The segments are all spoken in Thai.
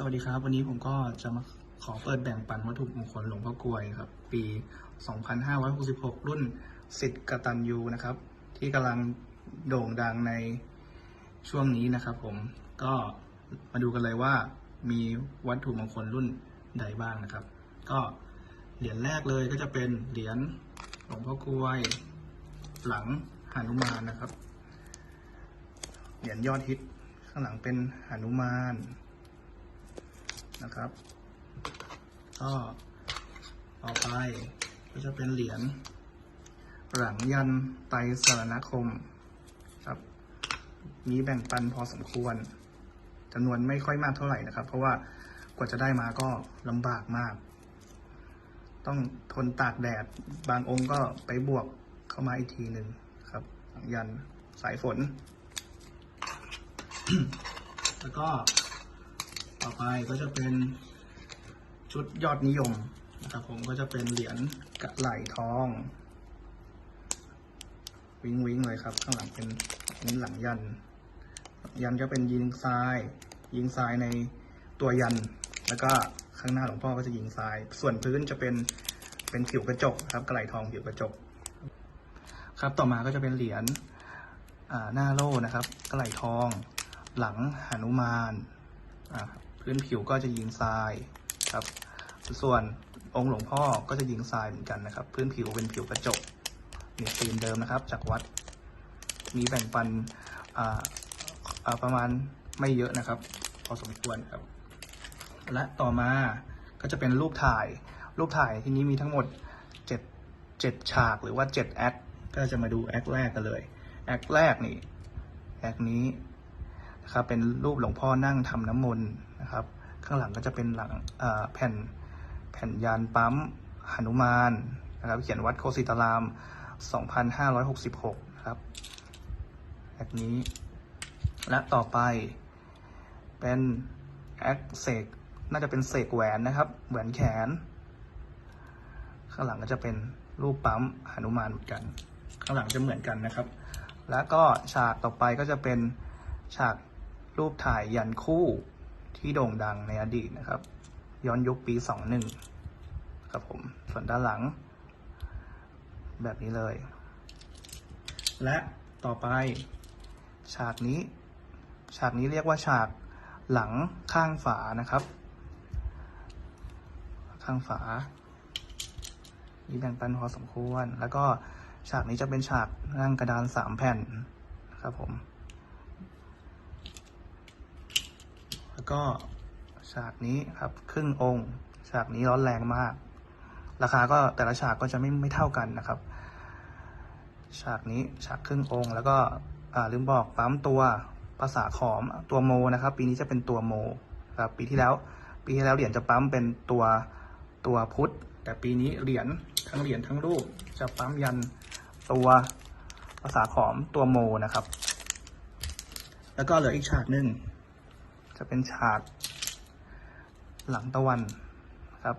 สวัสดีครับ วันนี้ผมก็จะมาขอเปิดแบ่งปันวัตถุมงคลหลวงพ่อกลวยครับปี 2566 รุ่นสิทธิ์กตัญญูนะครับ ที่กำลังโด่งดังในช่วงนี้นะครับ ผมก็มาดูกันเลยว่ามีวัตถุมงคลรุ่นใดบ้างนะครับ ก็เหรียญแรกเลยก็จะเป็นเหรียญหลวงพ่อกลวย หลังหานุมานนะครับเหรียญยอดฮิตข้างหลังเป็นหานุมาน นะครับ ก็ต่อไปก็จะเป็นเหรียญหลังยันไตสรณคมครับมีแบ่งปันพอสมควรจำนวนไม่ค่อยมากเท่าไหร่นะครับ เพราะว่ากว่าจะได้มาก็ลำบากมาก ต้องทนตากแดด บางองค์ก็ไปบวกเข้ามาอีกทีหนึ่งครับ หลังยันสายฝน แล้วก็ ต่อไปก็จะเป็นชุดยอดนิยมนะครับผมก็จะเป็นเหรียญกระไหลทอง วิงวิงเลยครับ ข้างหลังเป็นเป็นหลังยัน ยันจะเป็นยิงทราย ยิงทรายในตัวยัน แล้วก็ข้างหน้าหลวงพ่อก็จะยิงทราย ส่วนพื้นจะเป็นเป็นผิวกระจกครับกระไหลทองผิวกระจก ครับต่อมาก็จะเป็นเหรียญหน้าโล่นะครับกระไหลทอง หลังหนุมานอ่า พื้นผิวก็จะยิงทรายครับ ส่วนองค์หลวงพ่อก็จะยิงทรายเหมือนกันนะครับ พื้นผิวเป็นผิวกระจกนี่ตีมเดิมนะครับ จากวัด มีแบ่งปันประมาณไม่เยอะนะครับ พอสมควรครับ และต่อมาก็จะเป็นรูปถ่าย รูปถ่ายที่นี้มีทั้งหมดเจ็ดฉากหรือว่าเจ็ดแอคก็จะมาดูแอคแรกกันเลยแอคแรกนี่แอคนี้นะครับเป็นรูปหลวงพ่อนั่งทำน้ำมนต์ นะครับ ข้างหลังก็จะเป็นหลังแผ่นแผ่นยานปั๊มหนุมานนะครับเขียนวัดโคสิตาราม 2566นะครับแบบนี้ และต่อไปเป็นแอคเสกน่าจะเป็นเสกแหวนนะครับ แหวนแขน ข้างหลังก็จะเป็นรูปปั๊มหนุมานเหมือนกัน ข้างหลังจะเหมือนกันนะครับ แล้วก็ฉากต่อไปก็จะเป็นฉากรูปถ่ายยันคู่ ที่โด่งดังในอดีตนะครับ ย้อนยุคปี 21 ครับผม ส่วนด้านหลัง แบบนี้เลย และต่อไป ฉากนี้ ฉากนี้เรียกว่าฉากหลังข้างฝานะครับ ข้างฝามีแบ่งปันพอสมควร แล้วก็ฉากนี้จะเป็นฉากนั่งกระดานสามแผ่นครับผม แล้ว ก็ฉากนี้ครับครึ่งองค์ ฉากนี้ร้อนแรงมาก ราคาก็แต่ละฉากก็จะไม่ไม่เท่ากันนะครับ ฉากนี้ฉากครึ่งองค์ แล้วก็ลืมบอกปั๊มตัวภาษาขอมตัวโมนะครับ ปีนี้จะเป็นตัวโมครับปีที่แล้ว ปีที่แล้วเหรียญจะปั๊มเป็นตัวตัวพุทธแต่ปีนี้เหรียญทั้งเหรียญทั้งรูปจะปั๊มยันตัวภาษาขอมตัวโมนะครับ แล้วก็เหลืออีกฉากหนึ่ง จะเป็นฉากหลังตะวันครับ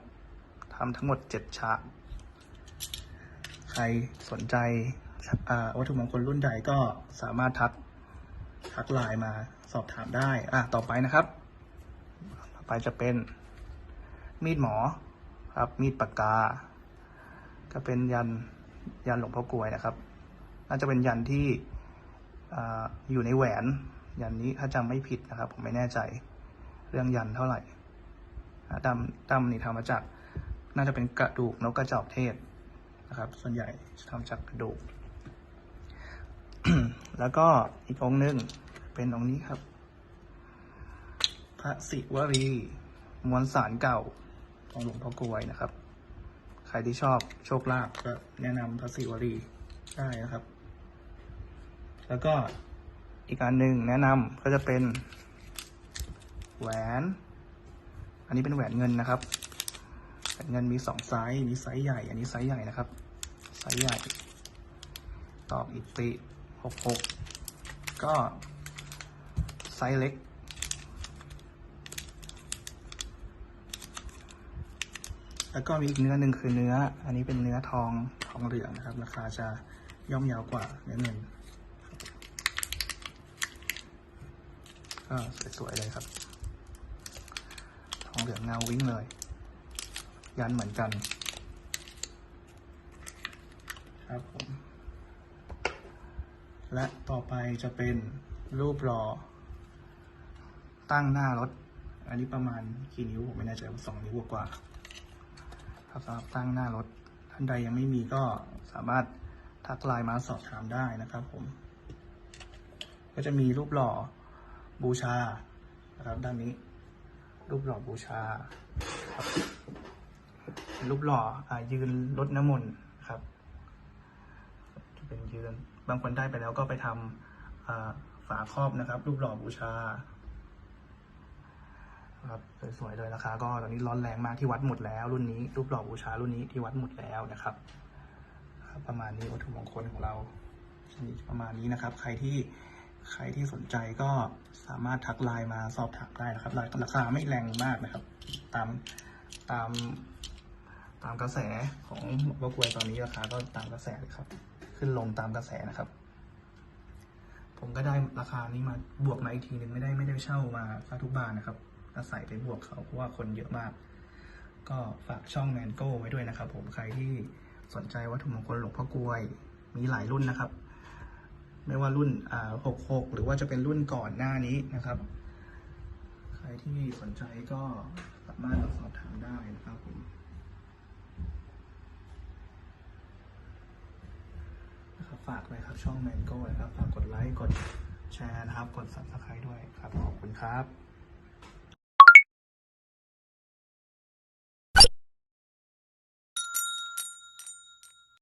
ทำทั้งหมดเจ็ดฉาก ใครสนใจวัตถุมงคลรุ่นใดก็สามารถทักทักไลน์มาสอบถามได้ อะ ต่อไปนะครับ ต่อไปจะเป็นมีดหมอครับ มีดปากกา ก็เป็นยันยันหลวงพ่อกลวยนะครับ น่าจะเป็นยันที่ออยู่ในแหวน ยันนี้ถ้าจำไม่ผิดนะครับ ผมไม่แน่ใจเรื่องยันเท่าไหร่ดำดำนี่ทำมาจากน่าจะเป็นกระดูกนกกระจอกเทศนะครับ ส่วนใหญ่ทำจากกระดูก แล้วก็อีกองค์หนึ่งเป็นองค์นี้ครับ พระศิวรีมวลสารเก่าของหลวงพ่อกลวยนะครับ ใครที่ชอบโชคลาภก็แนะนำพระศิวรีได้นะครับ แล้วก็ อีกอันหนึ่งแนะนำก็จะเป็น แหวน อันนี้เป็นแหวนเงินนะครับแหวนเงินมีสองไซส์มีไซส์ใหญ่ อันนี้ไซส์ใหญ่นะครับ ไซส์ใหญ่ ตอกอิติหกหกก็ไซส์เล็ก แล้วก็มีอีกเนื้อหนึ่งคือเนื้อ อันนี้เป็นเนื้อทองทองเหลืองนะครับ ราคาจะย่อมยาวกว่าเนื้อเงิน็สวยๆเลยครับ ทองเหลืองเงาวิ่งเลย ยันเหมือนกัน ครับผม และต่อไปจะเป็นรูปรอ ตั้งหน้ารถ อันนี้ประมาณกี่นิ้วผมไม่แน่ใจว่าสองนิ้วกว่าครับสำหรับตั้งหน้ารถ ท่านใดยังไม่มีก็สามารถทักไลน์มาสอบถามได้นะครับผม ก็จะมีรูปหล่อ บูชานะครับด้านนี้ รูปหล่อบูชาครับรูปหล่ออ่ายืนรดน้ำมนต์ครับจะเป็นยืนบางคนได้ไปแล้วก็ไปทำฝาครอบนะครับ รูปหล่อบูชาครับสวยๆเลยราคาก็ตอนนี้ร้อนแรงมากที่วัดหมดแล้ว รุ่นนี้ รูปหล่อบูชารุ่นนี้ที่วัดหมดแล้วนะครับ ประมาณนี้วัตถุมงคลของเราประมาณนี้นะครับ ใครที่ ใครที่สนใจก็สามารถทักไลน์มาสอบถามได้นะครับราคาไม่แรงมากนะครับ ตามตามตามกระแสของบกวยตอนนี้ราคาก็ตามกระแสเลยครับ ขึ้นลงตามกระแสนะครับ ผมก็ได้ราคานี้มาบวกมาอีกทีหนึ่งไม่ได้ไม่ได้เช่ามาซะทุกบ้านนะครับอาศัยไปบวกเขาเพราะว่าคนเยอะมาก ก็ฝากช่องแมนโก้ไว้ด้วยนะครับ ผมใครที่สนใจวัตถุมงคลหลวงพ่อกลวยมีหลายรุ่นนะครับ ไม่ว่ารุ่นอ่าหกหกหรือว่าจะเป็นรุ่นก่อนหน้านี้นะครับ ใครที่สนใจก็สามารถมาสอบถามได้นะครับผมนะครับฝากเลยครับช่องแมนโก้นะครับ ฝากกดไลค์ กดแชร์นะครับ กด subscribe ด้วยครับ ขอบคุณครับ